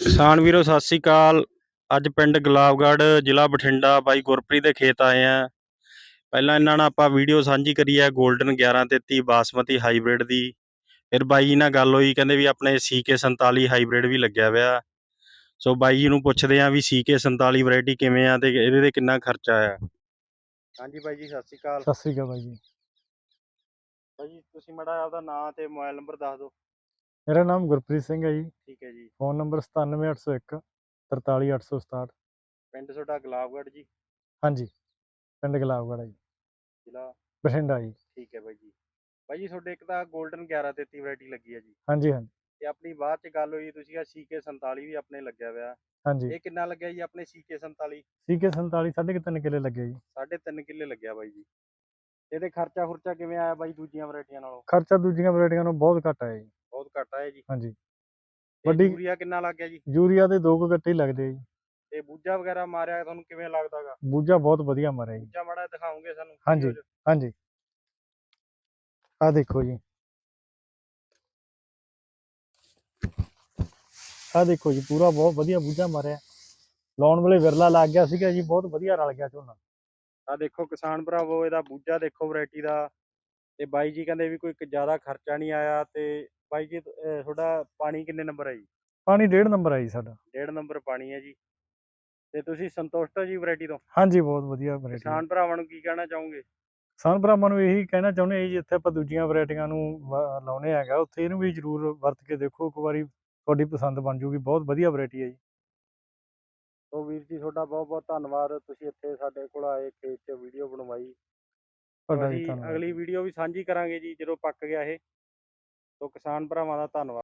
ਕਿਸਾਨ ਵੀਰੋ ਸਤਿ ਸ੍ਰੀ ਅਕਾਲ। ਅੱਜ ਪਿੰਡ ਗੁਲਾਬਗੜ੍ਹ ਜ਼ਿਲ੍ਹਾ ਬਠਿੰਡਾ ਬਾਈ ਗੁਰਪ੍ਰੀਤ ਦੇ ਖੇਤ ਆਏ ਆ ਪਹਿਲਾਂ ਇਹਨਾਂ ਨਾਲ ਆਪਾਂ ਵੀਡੀਓ ਸਾਂਝੀ ਕਰੀ ਹੈ 골ਡਨ 1133 ਬਾਸਮਤੀ ਹਾਈਬ੍ਰਿਡ ਦੀ। ਫਿਰ ਬਾਈ ਜੀ ਨਾਲ ਗੱਲ ਹੋਈ ਕਹਿੰਦੇ ਵੀ ਆਪਣੇ CK47 ਹਾਈਬ੍ਰਿਡ ਵੀ ਲੱਗਿਆ ਹੋਇਆ। ਸੋ ਬਾਈ ਜੀ ਨੂੰ ਪੁੱਛਦੇ ਆ ਵੀ CK47 ਵੈਰਾਈਟੀ ਕਿਵੇਂ ਆ ਤੇ ਇਹਦੇ ਤੇ ਕਿੰਨਾ ਖਰਚਾ ਆਇਆ? ਹਾਂਜੀ ਬਾਈ ਜੀ ਸਤਿ ਸ੍ਰੀ ਅਕਾਲ। ਸਤਿ ਸ੍ਰੀ ਅਕਾਲ ਬਾਈ ਜੀ। ਬਾਈ ਜੀ ਤੁਸੀਂ ਮੜਾ ਆਪਦਾ ਨਾਮ ਤੇ ਮੋਬਾਈਲ ਨੰਬਰ ਦੱਸ ਦਿਓ। ਮੇਰਾ ਨਾਮ ਗੁਰਪ੍ਰੀਤ ਸਿੰਘ ਹੈ ਜੀ। ਠੀਕ ਹੈ ਜੀ। ਫੋਨ ਨੰਬਰ 97801 43867 ਪਿੰਡ ਤੁਹਾਡਾ ਗੁਲਾਬਗੜ੍ਹ ਜੀ? ਹਾਂਜੀ ਪਿੰਡ ਗੁਲਾਬਗੜ੍ਹ ਹੈ ਜੀ। ਜ਼ਿਲ੍ਹਾ? ਬਠਿੰਡਾ ਜੀ। ਠੀਕ ਹੈ ਬਾਈ ਜੀ। ਬਾਈ ਜੀ ਤੁਹਾਡੇ ਇੱਕ ਤਾਂ 골ਡਨ 1133 ਵੈਰਾਈਟੀ ਲੱਗੀ ਹੈ ਜੀ। ਹਾਂਜੀ ਹਾਂਜੀ। ਤੇ ਆਪਣੀ ਬਾਅਦ ਚ ਗੱਲ ਹੋਈ ਤੁਸੀਂ ਆ CK47 ਵੀ ਆਪਣੇ ਲੱਗਿਆ ਹੋਇਆ। ਹਾਂਜੀ। ਇਹ ਕਿੰਨਾ ਲੱਗਿਆ ਜੀ ਆਪਣੇ CK47 ਸੀਕੇ 47 ਸਾਢੇ ਕੁ ਤਿੰਨ ਕਿੱਲੇ ਲੱਗੇ ਜੀ। ਸਾਢੇ ਤਿੰਨ ਕਿੱਲੇ ਲੱਗਿਆ ਬਾਈ ਜੀ। ਇਹਦੇ ਖਰਚਾ ਖੁਰਚਾ ਕਿਵੇਂ ਆਇਆ ਬਾਈ ਦੂਜੀਆਂ ਵੈਰਾਈਟੀਆਂ ਨਾਲੋਂ? ਖਰਚਾ ਦੂਜੀਆਂ ਵੈਰਾਈਟੀਆਂ ਨੂੰ ਬਹੁਤ ਘੱਟ ਆਇਆ ਜੀ। ਘੱਟ ਆਇਆ ਜੀ। ਹਾਂਜੀ। ਵੱਡੀ- ਯੂਰੀਆ ਕਿੰਨਾ ਲੱਗ ਗਿਆ ਜੀ? ਯੂਰੀਆ ਦੇ ਦੋ ਕੁ ਗੱਟੇ ਲੱਗਦੇ ਆ ਜੀ। ਤੇ ਬੂਜਾ ਵਗੈਰਾ ਮਾਰਿਆ ਤੁਹਾਨੂੰ ਕਿਵੇਂ ਲੱਗਦਾਗਾ ਬੂਝਾ ਬਹੁਤ ਵਧੀਆ ਮਾਰਿਆ ਜੀ। ਬੂਜਾ ਮਾੜਾ ਦਿਖਾਓਗੇ ਸਾਨੂੰ ਹਾਂਜੀ। ਹਾਂਜੀ। ਆਹ ਦੇਖੋ ਜੀ। ਆਹ ਦੇਖੋ ਜੀ ਪੂਰਾ ਬਹੁਤ ਵਧੀਆ ਬੂਝਾ ਮਾਰਿਆ। ਲਾਉਣ ਵੇਲੇ ਵਿਰਲਾ ਲੱਗ ਗਿਆ ਸੀਗਾ ਜੀ ਬਹੁਤ ਵਧੀਆ ਰਲ ਗਿਆ ਝੋਨਾ। ਆ ਦੇਖੋ ਕਿਸਾਨ ਭਰਾਵੋ ਇਹਦਾ ਬੂਜਾ ਦੇਖੋ ਵੈਰਾਈਟੀ ਦਾ। ਤੇ ਬਾਈ ਜੀ ਕਹਿੰਦੇ ਵੀ ਕੋਈ ਜ਼ਿਆਦਾ ਖਰਚਾ ਨਹੀਂ ਆਇਆ ਤੇ ਬਾਈ ਜੀ ਅਹ ਤੁਹਾਡਾ ਪਾਣੀ ਕਿੰਨੇ ਨੰਬਰ ਹੈ ਜੀ? ਪਾਣੀ ਡੇਢ ਨੰਬਰ ਆ ਜੀ ਸਾਡਾ। ਡੇਢ ਨੰਬਰ ਪਾਣੀ ਹੈ ਜੀ। ਤੇ ਤੁਸੀਂ ਸੰਤੁਸ਼ਟ ਹੋ ਜੀ ਵੈਰਾਈਟੀ ਤੋਂ? ਹਾਂਜੀ ਬਹੁਤ ਵਧੀਆ ਵੈਰਾਈਟੀ ਕਿਸਾਨ ਭਰਾਵਾਂ ਨੂੰ ਕੀ ਕਹਿਣਾ ਚਾਹੋਗੇ? ਕਿਸਾਨ ਭਰਾਵਾਂ ਨੂੰ ਇਹੀ ਕਹਿਣਾ ਚਾਹੁੰਦੇ ਹਾਂ ਜੀ ਜਿੱਥੇ ਆਪਾਂ ਦੂਜੀਆਂ ਵੈਰਾਈਟੀਆਂ ਨੂੰ ਵਾ- ਲਾਉਣੇ ਹੈਗਾ ਉੱਥੇ ਇਹਨੂੰ ਵੀ ਜ਼ਰੂਰ ਵਰਤ ਕੇ ਦੇਖੋ ਇੱਕ ਵਾਰੀ ਤੁਹਾਡੀ ਪਸੰਦ ਬਣ ਜੂਗੀ ਬਹੁਤ ਵਧੀਆ ਵੈਰਾਈਟੀ ਹੈ ਜੀ। ਸੋ ਵੀਰ ਜੀ ਤੁਹਾਡਾ ਬਹੁਤ ਬਹੁਤ ਧੰਨਵਾਦ ਤੁਸੀਂ ਇੱਥੇ ਸਾਡੇ ਕੋਲ ਆਏ ਖੇਤ 'ਚ ਵੀਡੀਓ ਬਣਵਾਈ। ਤੁਹਾਡਾ ਵੀ ਅਸੀਂ ਧੰਨਵਾਦ ਅਗਲੀ ਵੀਡੀਓ ਵੀ ਸਾਂਝੀ ਕਰਾਂਗੇ ਜੀ ਜਦੋਂ ਪੱਕ ਗਿਆ ਇਹ। ਸੋ ਕਿਸਾਨ ਭਰਾਵਾਂ ਦਾ ਧੰਨਵਾਦ।